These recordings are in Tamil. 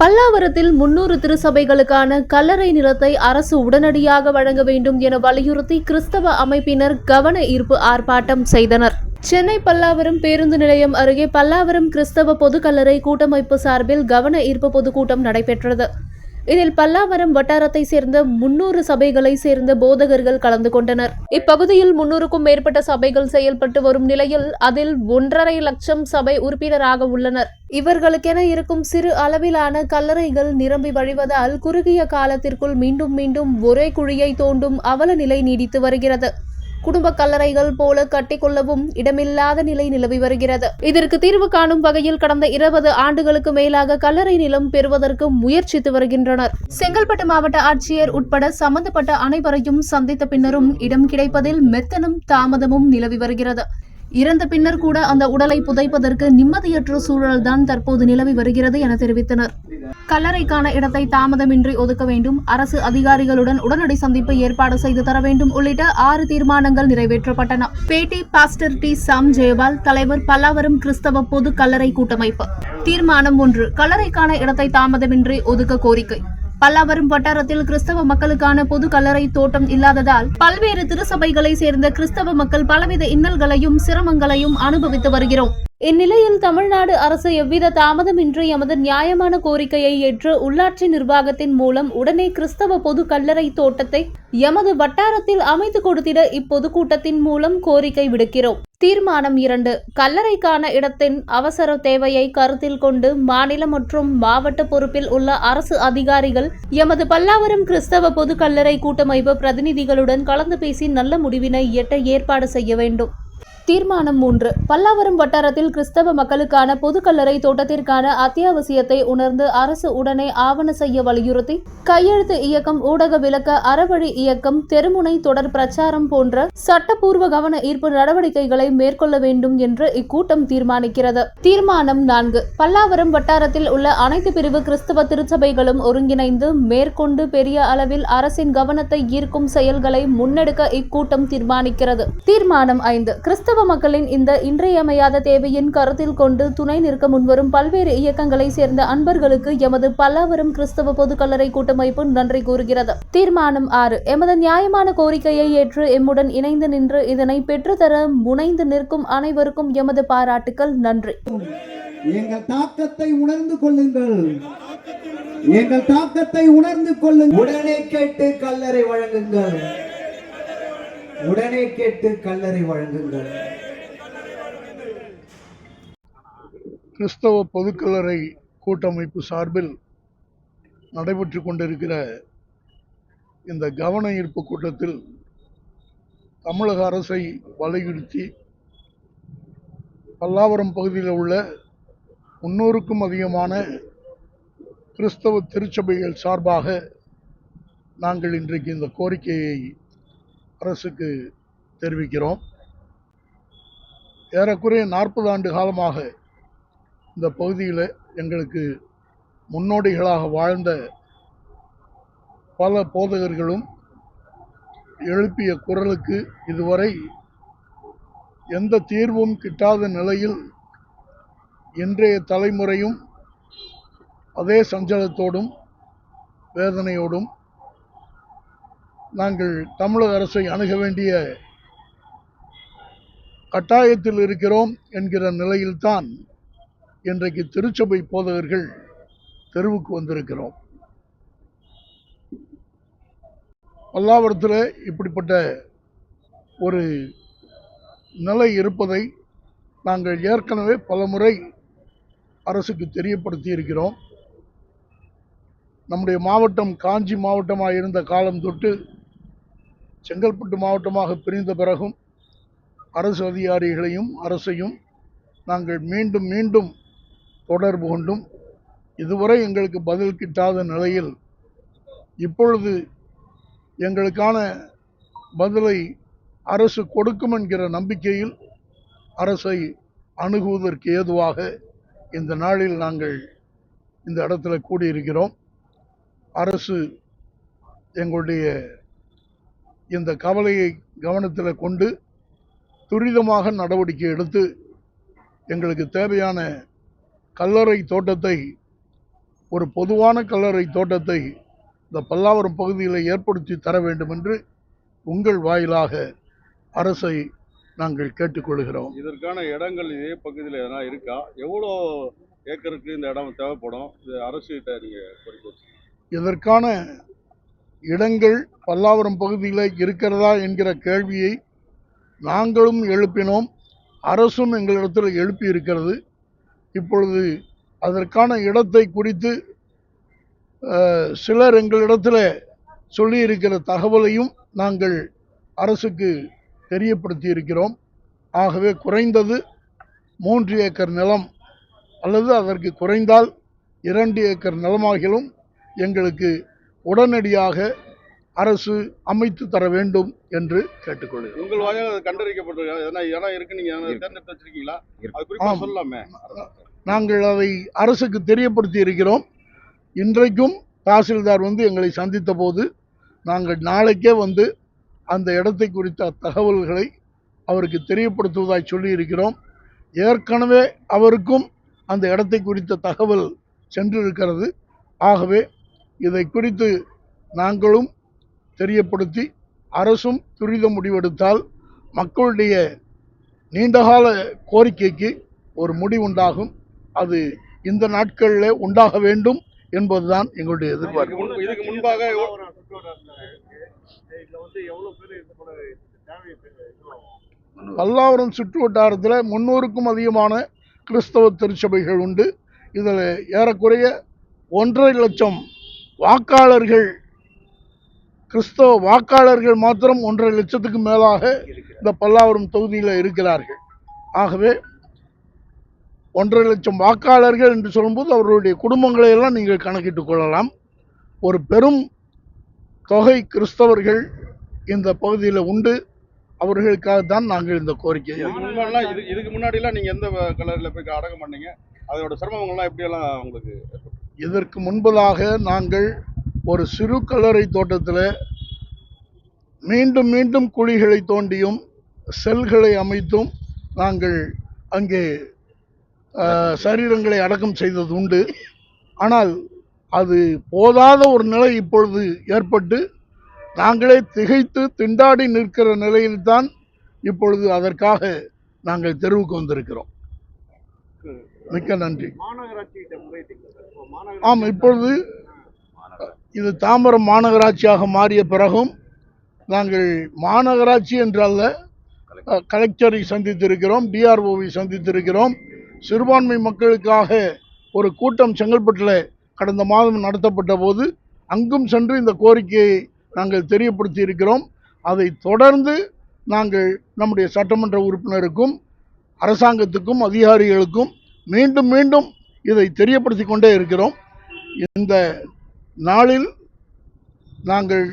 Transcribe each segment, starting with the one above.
பல்லாவரத்தில் முன்னூறு திருச்சபைகளுக்கான கல்லறை நிலத்தை அரசு உடனடியாக வழங்க வேண்டும் என வலியுறுத்தி கிறிஸ்தவ அமைப்பினர் கவன ஈர்ப்பு ஆர்ப்பாட்டம் செய்தனர். சென்னை பல்லாவரம் பேருந்து நிலையம் அருகே பல்லாவரம் கிறிஸ்தவ பொது கல்லறை கூட்டமைப்பு சார்பில் கவன ஈர்ப்பு பொதுக்கூட்டம் நடைபெற்றது. இதில் பல்லாவரம் வட்டாரத்தை சேர்ந்த முன்னூறு சபைகளை சேர்ந்த போதகர்கள் கலந்து கொண்டனர். இப்பகுதியில் முன்னூறுக்கும் மேற்பட்ட சபைகள் செயல்பட்டு வரும் நிலையில் அதில் ஒன்றரை லட்சம் சபை உறுப்பினராக உள்ளனர். இவர்களுக்கென இருக்கும் சிறு அளவிலான கல்லறைகள் நிரம்பி வழிவதால் குறுகிய காலத்திற்குள் மீண்டும் மீண்டும் ஒரே குழியை தோண்டும் அவல நிலை நீடித்து வருகிறது. குடும்ப கல்லறைகள் போல கட்டிக்கொள்ளவும் இடமில்லாத நிலை நிலவி வருகிறது. இதற்கு தீர்வு காணும் வகையில் கடந்த இருபது ஆண்டுகளுக்கு மேலாக கல்லறை நிலம் பெறுவதற்கு முயற்சித்து வருகின்றனர். செங்கல்பட்டு மாவட்ட ஆட்சியர் உட்பட சம்பந்தப்பட்ட அனைவரையும் சந்தித்த பின்னரும் இடம் கிடைப்பதில் மெத்தனும் தாமதமும் நிலவி வருகிறது. இறந்த பின்னர் கூட அந்த உடலை புதைப்பதற்கு நிம்மதியற்ற சூழல்தான் தற்போது நிலவி வருகிறது என தெரிவித்தனர். கல்லறைக்கான இடத்தை தாமதமின்றி ஒதுக்க வேண்டும். அரசு அதிகாரிகளுடன் உடனடி சந்திப்பு ஏற்பாடு செய்து தர வேண்டும். உள்ளிட்ட ஆறு தீர்மானங்கள் நிறைவேற்றப்பட்டன. பேட்டி பாஸ்டர் டி. சாம் ஜெயபால் தலைவர் பல்லாவரம் கிறிஸ்தவ பொது கல்லறை கூட்டமைப்பு. தீர்மானம் ஒன்று கல்லறைக்கான இடத்தை தாமதமின்றி ஒதுக்க கோரிக்கை. பல்லாவரம் வட்டாரத்தில் கிறிஸ்தவ மக்களுக்கான பொது கல்லறை தோட்டம் இல்லாததால் பல்வேறு திருச்சபைகளை சேர்ந்த கிறிஸ்தவ மக்கள் பலவித இன்னல்களையும் சிரமங்களையும் அனுபவித்து வருகிறோம். இந்நிலையில் தமிழ்நாடு அரசு எவ்வித தாமதமின்றி எமது நியாயமான கோரிக்கையை ஏற்று உள்ளாட்சி நிர்வாகத்தின் மூலம் உடனே கிறிஸ்தவ பொது கல்லறை தோட்டத்தை எமது வட்டாரத்தில் அமைத்து கொடுத்திட இப்பொதுக்கூட்டத்தின் மூலம் கோரிக்கை விடுக்கிறோம். தீர்மானம் இரண்டு. கல்லறைக்கான இடத்தின் அவசர தேவையை கருத்தில் கொண்டு மாநில மற்றும் மாவட்ட பொறுப்பில் உள்ள அரசு அதிகாரிகள் எமது பல்லாவரம் கிறிஸ்தவ பொது கல்லறை கூட்டமைப்பு பிரதிநிதிகளுடன் கலந்து பேசி நல்ல முடிவினை எட்ட ஏற்பாடு செய்ய வேண்டும். தீர்மானம் மூன்று. பல்லாவரம் வட்டாரத்தில் கிறிஸ்தவ மக்களுக்கான பொது கல்லறை தோட்டத்திற்கான அத்தியாவசியத்தை உணர்ந்து அரசு உடனே ஆவண செய்ய வலியுறுத்தி கையெழுத்து இயக்கம் ஊடக விளக்க அறவழி இயக்கம் தெருமுனை தொடர் பிரச்சாரம் போன்ற சட்டப்பூர்வ கவன ஈர்ப்பு நடவடிக்கைகளை மேற்கொள்ள வேண்டும் என்று இக்கூட்டம் தீர்மானிக்கிறது. தீர்மானம் நான்கு. பல்லாவரம் வட்டாரத்தில் உள்ள அனைத்து பிரிவு கிறிஸ்தவ திருச்சபைகளும் ஒருங்கிணைந்து மேற்கொண்டு பெரிய அளவில் அரசின் கவனத்தை ஈர்க்கும் செயல்களை முன்னெடுக்க இக்கூட்டம் தீர்மானிக்கிறது. தீர்மானம் ஐந்து. கிறிஸ்தவ மக்களின் இந்த இன்றியமையாத தேவையின் கருத்தில் கொண்டு துணை நிற்க முன்வரும் பல்வேறு இயக்கங்களை சேர்ந்த அன்பர்களுக்கு எமது பல்லாவரம் கிறிஸ்தவ பொது கல்லறை கூட்டமைப்பு நன்றி கூறுகிறது. தீர்மானம் ஆறு. எமது நியாயமான கோரிக்கையை ஏற்று எம்முடன் இணைந்து நின்று இதனை பெற்றுத்தர முனைந்து நிற்கும் அனைவருக்கும் எமது பாராட்டுக்கள். நன்றி. எங்கள் தாக்கத்தை உணர்ந்து கொள்ளுங்கள். எங்கள் தாக்கத்தை உணர்ந்து கொள்ளுங்கள். உடனே கேட்டு கல்லறை வழங்குங்கள். உடனே கேட்டு கல்லறை வழங்குங்கள். கிறிஸ்தவ பொதுக்கல்லறை கூட்டமைப்பு சார்பில் நடைபெற்று கொண்டிருக்கிற இந்த கவன ஈர்ப்பு கூட்டத்தில் தமிழக அரசை வலியுறுத்தி பல்லாவரம் பகுதியில் உள்ள முன்னூறுக்கும் அதிகமான கிறிஸ்தவ திருச்சபைகள் சார்பாக நாங்கள் இன்றைக்கு இந்த கோரிக்கையை அரசுக்கு தெரிவிக்கிறோம். ஏறக்குறைய நாற்பது ஆண்டு காலமாக இந்த பகுதியில் எங்களுக்கு முன்னோடிகளாக வாழ்ந்த பல போதகர்களும் எழுப்பிய குரலுக்கு இதுவரை எந்த தீர்வும் கிட்டாத நிலையில் இன்றைய தலைமுறையும் அதே சஞ்சலத்தோடும் வேதனையோடும் நாங்கள் தமிழக அரசை அணுக வேண்டிய கட்டாயத்தில் இருக்கிறோம் என்கிற நிலையில்தான் இன்றைக்கு திருச்சபை போதகர்கள் தெருவுக்கு வந்திருக்கிறோம். பல்லாவரத்தில் இப்படிப்பட்ட ஒரு நிலை இருப்பதை நாங்கள் ஏற்கனவே பலமுறை அரசுக்கு தெரியப்படுத்தி இருக்கிறோம் நம்முடைய மாவட்டம் காஞ்சி மாவட்டமாக இருந்த காலம் தொட்டு செங்கல்பட்டு மாவட்டமாக பிரிந்த பிறகும் அரசு அதிகாரிகளையும் அரசையும் நாங்கள் மீண்டும் மீண்டும் தொடர்பு கொண்டும் இதுவரை எங்களுக்கு பதில் கிட்டாத நிலையில் இப்பொழுது எங்களுக்கான பதிலை அரசு கொடுக்கும் என்கிற நம்பிக்கையில் அரசை அணுகுவதற்கு ஏதுவாக இந்த நாளில் நாங்கள் இந்த இடத்துல கூடியிருக்கிறோம். அரசு எங்களுடைய இந்த கவலையை கவனத்தில் கொண்டு துரிதமாக நடவடிக்கை எடுத்து எங்களுக்கு தேவையான கல்லறை தோட்டத்தை ஒரு பொதுவான கல்லறை தோட்டத்தை இந்த பல்லாவரம் பகுதியில் ஏற்படுத்தி தர வேண்டும் என்று உங்கள் வாயிலாக அரசை நாங்கள் கேட்டுக்கொள்கிறோம். இதற்கான இடங்கள் இதே பகுதியில் எதனா இருக்கா? எவ்வளோ ஏக்கருக்கு இந்த இடம் தேவைப்படும்? இது அரசுகிட்ட நீங்கள் இதற்கான இடங்கள் பல்லாவரம் பகுதியில் இருக்கிறதா என்கிற கேள்வியை நாங்களும் எழுப்பினோம். அரசும் எங்களிடத்தில் எழுப்பி இருக்கிறது இப்பொழுது அதற்கான இடத்தை குறித்து சிலர் எங்களிடத்தில் சொல்லியிருக்கிற தகவலையும் நாங்கள் அரசுக்கு தெரியப்படுத்தி இருக்கிறோம் ஆகவே குறைந்தது மூன்று ஏக்கர் நிலம் அல்லது அதற்கு குறைந்தால் இரண்டு ஏக்கர் நிலமாகிலும் எங்களுக்கு உடனடியாக அரசு அமைத்து தர வேண்டும் என்று கேட்டுக்கொள்கிறேன். உங்கள் வாயாக அது எதனா இடம் இருக்கு? நீங்கள் எதனா தேர்ந்தெடுத்து வச்சிருக்கீங்களா? அது குறிப்பாக ஆம். சொல்லலாமே நாங்கள் அதை அரசுக்கு தெரியப்படுத்தி இருக்கிறோம். இன்றைக்கும் தாசில்தார் வந்து எங்களை சந்தித்த போது நாங்கள் நாளைக்கே வந்து அந்த இடத்தை குறித்த தகவல்களை அவருக்கு தெரியப்படுத்துவதாய் சொல்லியிருக்கிறோம். ஏற்கனவே அவருக்கும் அந்த இடத்தை குறித்த தகவல் சென்றிருக்கிறது. ஆகவே இதை குறித்து நாங்களும் தெரியப்படுத்தி அரசும் துரித முடிவெடுத்தால் மக்களுடைய நீண்டகால கோரிக்கைக்கு ஒரு முடிவுண்டாகும். அது இந்த நாட்களில் உண்டாக வேண்டும் என்பதுதான் எங்களுடைய எதிர்பார்ப்பு. இதுக்கு முன்பு- இதுக்கு முன்பாக பல்லாவரம் சுற்று வட்டாரத்தில் முன்னூறுக்கும் அதிகமான கிறிஸ்தவ திருச்சபைகள் உண்டு. இதில் ஏறக்குறைய ஒன்றரை லட்சம் வாக்காளர்கள் கிறிஸ்தவ வாக்காளர்கள் மாத்திரம் ஒன்றரை லட்சத்துக்கு மேலாக இந்த பல்லாவரம் தொகுதியில் இருக்கிறார்கள். ஆகவே ஒன்றரை லட்சம் வாக்காளர்கள் என்று சொல்லும்போது அவர்களுடைய குடும்பங்களை எல்லாம் நீங்கள் கணக்கிட்டுக் கொள்ளலாம். ஒரு பெரும் தொகை கிறிஸ்தவர்கள் இந்த பகுதியில் உண்டு. அவர்களுக்காகத்தான் நாங்கள் இந்த கோரிக்கையை இதுக்கு முன்னாடிலாம் நீங்கள் எந்த கலரில் போய் அடக்கம் பண்ணீங்க? அதோட சிரமங்கள்லாம் எப்படியெல்லாம் உங்களுக்கு? இதற்கு முன்பதாக நாங்கள் ஒரு சிறு கல்லறை தோட்டத்தில் மீண்டும் மீண்டும் குழிகளை தோண்டியும் செல்களை அமைத்தும் நாங்கள் அங்கே சரீரங்களை அடக்கம் செய்தது உண்டு. ஆனால் அது போதாத ஒரு நிலை இப்பொழுது ஏற்பட்டு நாங்களே திகைத்து திண்டாடி நிற்கிற நிலையில்தான் இப்பொழுது அதற்காக நாங்கள் தெருவுக்கு வந்திருக்கிறோம். மிக்க நன்றி. ஆம் இப்பொழுது இது தாம்பரம் மாநகராட்சியாக மாறிய பிறகும் நாங்கள் மாநகராட்சி என்றல்ல அஹ், கலெக்டரை சந்தித்திருக்கிறோம் டிஆர்ஓவை சந்தித்திருக்கிறோம். சிறுபான்மை மக்களுக்காக ஒரு கூட்டம் செங்கல்பட்டில் கடந்த மாதம் நடத்தப்பட்ட போது அங்கும் சென்று இந்த கோரிக்கையை நாங்கள் தெரியப்படுத்தி இருக்கிறோம் அதை தொடர்ந்து நாங்கள் நம்முடைய சட்டமன்ற உறுப்பினருக்கும் அரசாங்கத்துக்கும் அதிகாரிகளுக்கும் மீண்டும் மீண்டும் இதை தெரியப்படுத்தி கொண்டே இருக்கிறோம். இந்த நாளில் நாங்கள்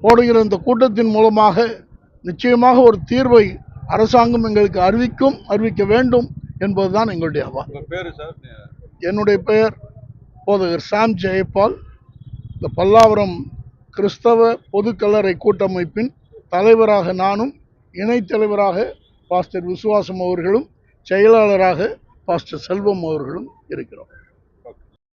போடுகிற இந்த கூட்டத்தின் மூலமாக நிச்சயமாக ஒரு தீர்வை அரசாங்கம் எங்களுக்கு அறிவிக்கும் அறிவிக்க வேண்டும் என்பதுதான் எங்களுடைய அவா உங்கள் பேர் சார்? என்னுடைய பெயர் போதகர் சாம் ஜெயபால். இந்த பல்லாவரம் கிறிஸ்தவ பொதுக்கல்லறை கூட்டமைப்பின் தலைவராக நானும் இணைத் தலைவராக பாஸ்டர் விசுவாசம் அவர்களும் செயலாளராக பாஸ்டர் செல்வம் அவர்களும் இருக்கிறோம்.